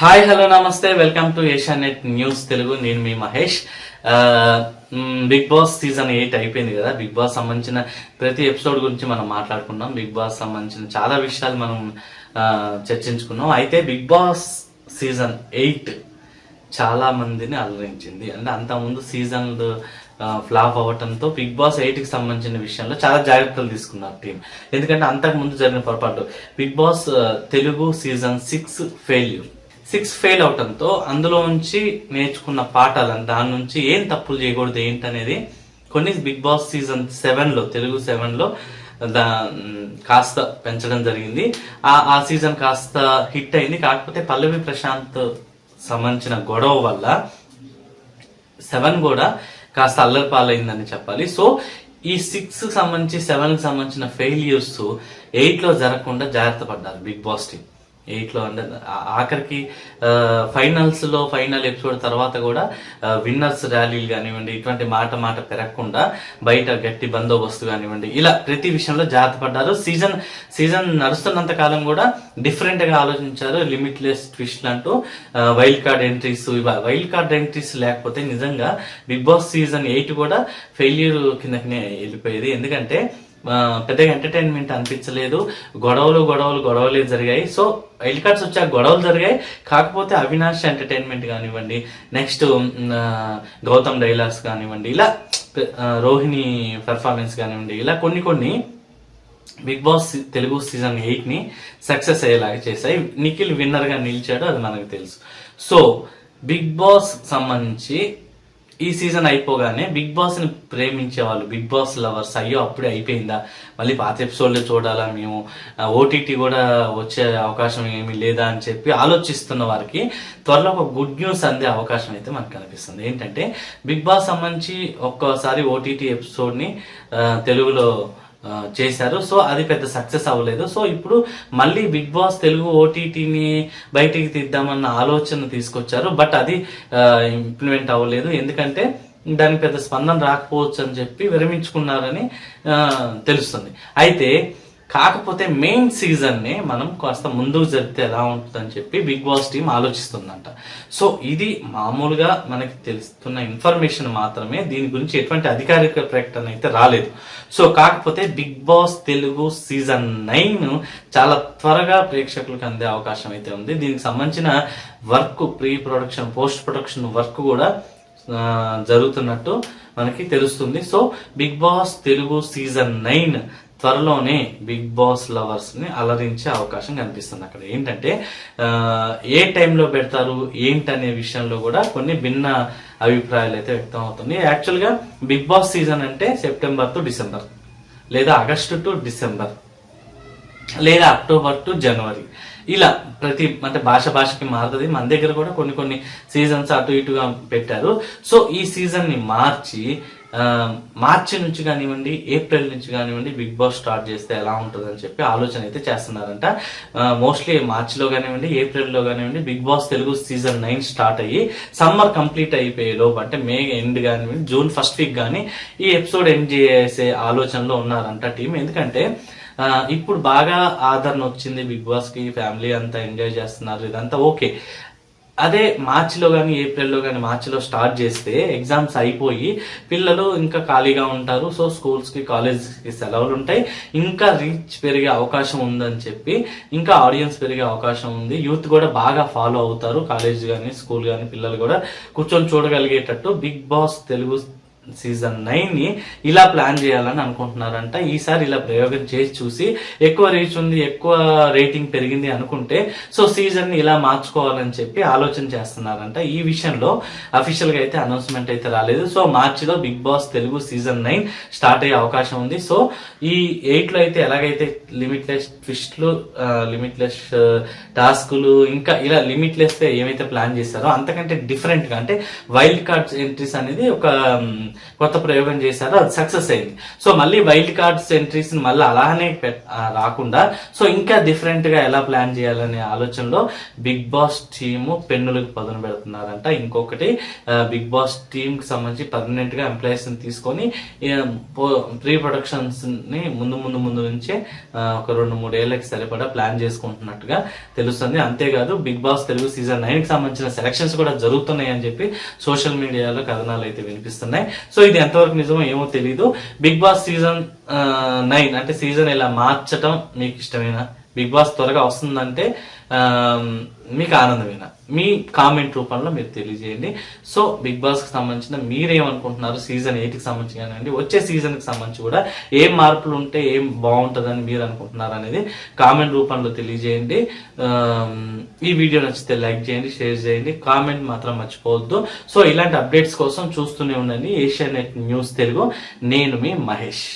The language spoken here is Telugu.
హాయ్ హలో నమస్తే. Welcome to Asianet news Telugu. నేను మీ Mahesh. Big Boss season eight అయిపోయింది కదా. బిగ్ బాస్ సంబంధించిన ప్రతి ఎపిసోడ్ గురించి మనం మాట్లాడుకున్నాం బిగ్ బాస్ సంబంధించిన చాలా విషయాలు మనం చర్చించుకున్నాం అయితే బిగ్ బాస్ సీజన్ ఎయిట్ చాలా మందిని అలరించింది. అంటే అంతకుముందు సీజన్లు ఫ్లాప్ అవ్వటంతో బిగ్ బాస్ ఎయిట్కి సంబంధించిన విషయంలో చాలా జాగ్రత్తలు తీసుకున్నారు టీం. ఎందుకంటే అంతకు ముందు జరిగిన పొరపాటు. Big Boss Telugu season six failure. Six fail అవటంతో అందులో నుంచి నేర్చుకున్న పాఠాలు దాని నుంచి ఏం తప్పులు చేయకూడదు ఏంటనేది కొన్ని బిగ్ బాస్ సీజన్ సెవెన్లో తెలుగు సెవెన్లో దా కాస్త పెంచడం జరిగింది. ఆ ఆ సీజన్ కాస్త హిట్ అయింది. కాకపోతే పల్లవి ప్రశాంత్ సంబంధించిన గొడవ వల్ల సెవెన్ కూడా కాస్త అల్లరి పాలైందని చెప్పాలి. సో ఈ సిక్స్ సంబంధించి సెవెన్కి సంబంధించిన ఫెయిల్యూర్స్ ఎయిట్లో జరగకుండా జాగ్రత్త పడ్డారు బిగ్ బాస్ టీం. ఎయిట్లో లో ఆఖరికి ఫైనల్స్లో ఫైనల్ ఎపిసోడ్ తర్వాత కూడా విన్నర్స్ ర్యాలీలు కానివ్వండి ఇటువంటి మాట మాట పెరగకుండా బయట గట్టి బందోబస్తు కానివ్వండి ఇలా ప్రతి విషయంలో జాగ్రత్త పడ్డారు. సీజన్ సీజన్ నడుస్తున్నంత కాలం కూడా డిఫరెంట్గా ఆలోచించారు. లిమిట్లెస్ ట్విస్ట్లు అంటూ wild card entries wild card entries లేకపోతే నిజంగా బిగ్ బాస్ సీజన్ ఎయిట్ కూడా ఫెయిల్యూర్ కిందకనే వెళ్ళిపోయేది. ఎందుకంటే పెద్దగా ఎంటర్టైన్మెంట్ అనిపించలేదు. గొడవలు గొడవలు గొడవలే జరిగాయి. సో వైల్డ్ కార్డ్స్ వచ్చాక గొడవలు జరిగాయి. కాకపోతే అవినాష్ ఎంటర్టైన్మెంట్ కానివ్వండి నెక్స్ట్ గౌతమ్ డైలాగ్స్ కానివ్వండి ఇలా రోహిణి పెర్ఫార్మెన్స్ కానివ్వండి ఇలా కొన్ని కొన్ని బిగ్ బాస్ తెలుగు సీజన్ ఎయిట్ని సక్సెస్ అయ్యేలాగా చేశాయి. నిఖిల్ విన్నర్గా నిలిచాడు అది మనకు తెలుసు. సో బిగ్ బాస్ సంబంధించి ఈ సీజన్ అయిపోగానే బిగ్ బాస్ని ప్రేమించే వాళ్ళు బిగ్ బాస్ లవర్స్ అయ్యో అప్పుడే అయిపోయిందా? మళ్ళీ పాత ఎపిసోడ్లో చూడాలా మేము? ఓటీటీ కూడా వచ్చే అవకాశం ఏమీ లేదా అని చెప్పి ఆలోచిస్తున్న వారికి త్వరలో ఒక గుడ్ న్యూస్ అందే అవకాశం అయితే మనకు కనిపిస్తుంది. ఏంటంటే బిగ్ బాస్ సంబంధించి ఒక్కసారి ఓటీటీ ఎపిసోడ్ని తెలుగులో చేశారు. సో అది పెద్ద సక్సెస్ అవ్వలేదు. సో ఇప్పుడు మళ్ళీ బిగ్ బాస్ తెలుగు ఓటీటీని బయటికి తీద్దామన్న ఆలోచన తీసుకొచ్చారు. బట్ అది ఇంప్లిమెంట్ అవ్వలేదు. ఎందుకంటే దానికి పెద్ద స్పందన రాకపోవచ్చు అని చెప్పి విరమించుకున్నారని తెలుస్తుంది. అయితే కాకపోతే మెయిన్ సీజన్నే మనం కాస్త ముందుకు జరిపితే ఎలా ఉంటుందని చెప్పి బిగ్ బాస్ టీం ఆలోచిస్తుందంట. సో ఇది మామూలుగా మనకి తెలుస్తున్న ఇన్ఫర్మేషన్ మాత్రమే. దీని గురించి ఎటువంటి అధికారిక ప్రకటన అయితే రాలేదు. సో కాకపోతే Big Boss Telugu season nine చాలా త్వరగా ప్రేక్షకులకు అందే అవకాశం అయితే ఉంది. దీనికి సంబంధించిన work pre production post production work కూడా జరుగుతున్నట్టు మనకి తెలుస్తుంది. So Big Boss Telugu season nine త్వరలోనే బిగ్ బాస్ లవర్స్ని అలరించే అవకాశం కనిపిస్తుంది అక్కడ. ఏంటంటే ఏ టైంలో పెడతారు ఏంటనే విషయంలో కూడా కొన్ని భిన్న అభిప్రాయాలు అయితే వ్యక్తం అవుతుంది యాక్చువల్గా బిగ్ బాస్ సీజన్ అంటే సెప్టెంబర్ టు డిసెంబర్ లేదా ఆగస్టు టు డిసెంబర్ లేదా అక్టోబర్ టు జనవరి. ఇలా ప్రతి అంటే భాష భాషకి మారుతుంది. మన దగ్గర కూడా కొన్ని కొన్ని సీజన్స్ అటు ఇటుగా పెట్టారు. సో ఈ సీజన్ని మార్చి మార్చి నుంచి కానివ్వండి ఏప్రిల్ నుంచి కానివ్వండి బిగ్ బాస్ స్టార్ట్ చేస్తే ఎలా ఉంటుంది అని చెప్పి ఆలోచన అయితే చేస్తున్నారంట. మోస్ట్లీ మార్చిలో కానివ్వండి ఏప్రిల్లో కానివ్వండి Big Boss Telugu season nine start అయ్యి సమ్మర్ కంప్లీట్ అయిపోయే లోపు అంటే మే ఎండ్ కానివ్వండి జూన్ ఫస్ట్ వీక్ కానీ ఈ ఎపిసోడ్ ఎండ్ చేసే ఆలోచనలో ఉన్నారంట టీం. ఎందుకంటే ఇప్పుడు బాగా ఆదరణ వచ్చింది బిగ్ బాస్కి ఫ్యామిలీ అంతా ఎంజాయ్ చేస్తున్నారు ఇదంతా ఓకే. అదే మార్చిలో కానీ ఏప్రిల్లో కానీ మార్చిలో స్టార్ట్ చేస్తే ఎగ్జామ్స్ అయిపోయి పిల్లలు ఇంకా ఖాళీగా ఉంటారు. సో స్కూల్స్కి కాలేజెస్కి సెలవులు ఉంటాయి. ఇంకా రీచ్ పెరిగే అవకాశం ఉందని చెప్పి ఇంకా ఆడియన్స్ పెరిగే అవకాశం ఉంది. యూత్ కూడా బాగా ఫాలో అవుతారు. కాలేజ్ కానీ స్కూల్ కానీ పిల్లలు కూడా కూర్చొని చూడగలిగేటట్టు బిగ్ బాస్ తెలుగు సీజన్ నైన్ని ఇలా ప్లాన్ చేయాలని అనుకుంటున్నారంట. ఈసారి ఇలా ప్రయోగం చేసి చూసి ఎక్కువ రీచ్ ఉంది ఎక్కువ రేటింగ్ పెరిగింది అనుకుంటే సో సీజన్ని ఇలా మార్చుకోవాలని చెప్పి ఆలోచన చేస్తున్నారంట. ఈ విషయంలో అఫీషియల్గా అయితే అనౌన్స్మెంట్ అయితే రాలేదు. సో మార్చిలో Big Boss Telugu season nine start అయ్యే అవకాశం ఉంది. సో ఈ ఎయిట్లో అయితే ఎలాగైతే లిమిట్లెస్ ట్విస్ట్లు లిమిట్లెస్ టాస్కులు ఇంకా ఇలా లిమిట్లెస్ ఏమైతే ప్లాన్ చేశారో అంతకంటే డిఫరెంట్గా అంటే వైల్డ్ కార్డ్స్ ఎంట్రీస్ అనేది ఒక కొత్త ప్రయోగం చేశారో అది సక్సెస్ అయింది. సో మళ్ళీ వైల్డ్ కార్డ్స్ ఎంట్రీస్ మళ్ళీ అలానే రాకుండా సో ఇంకా డిఫరెంట్గా ఎలా ప్లాన్ చేయాలనే ఆలోచనలో బిగ్ బాస్ టీము పెన్నులకు పదును పెడుతున్నారంట. ఇంకొకటి బిగ్ బాస్ టీమ్కి సంబంధించి పర్మనెంట్గా ఎంప్లాయీస్ తీసుకొని ప్రీ ప్రొడక్షన్స్ని ముందు ముందు ముందు నుంచే ఒక రెండు మూడేళ్ళకి సరిపడా ప్లాన్ చేసుకుంటున్నట్టుగా తెలుస్తుంది. అంతేకాదు బిగ్ బాస్ తెలుగు సీజన్ నైన్కి సంబంధించిన సెలక్షన్స్ కూడా జరుగుతున్నాయి అని చెప్పి సోషల్ మీడియాలో కథనాలు అయితే వినిపిస్తున్నాయి. సో ఇది ఎంతవరకు నిజమో ఏమో తెలియదు బిగ్ బాస్ సీజన్ నైన్ అంటే సీజన్ ఇలా మార్చటం మీకు ఇష్టమేనా? బిగ్ బాస్ త్వరగా వస్తుందంటే మీకు ఆనందమేనా? మీ కామెంట్ రూపంలో మీరు తెలియజేయండి. సో బిగ్ బాస్కి సంబంధించిన మీరేమనుకుంటున్నారు? సీజన్ ఎయిట్కి సంబంధించి కానివ్వండి వచ్చే సీజన్కి సంబంధించి కూడా ఏం మార్పులు ఉంటే ఏం బాగుంటుందని మీరు అనుకుంటున్నారు అనేది కామెంట్ రూపంలో తెలియజేయండి. ఈ వీడియో నచ్చితే లైక్ చేయండి షేర్ చేయండి. కామెంట్ మాత్రం మర్చిపోవద్దు. సో ఇలాంటి అప్డేట్స్ కోసం చూస్తూనే ఉండండి. Asianet news Telugu. నేను మీ మహేష్.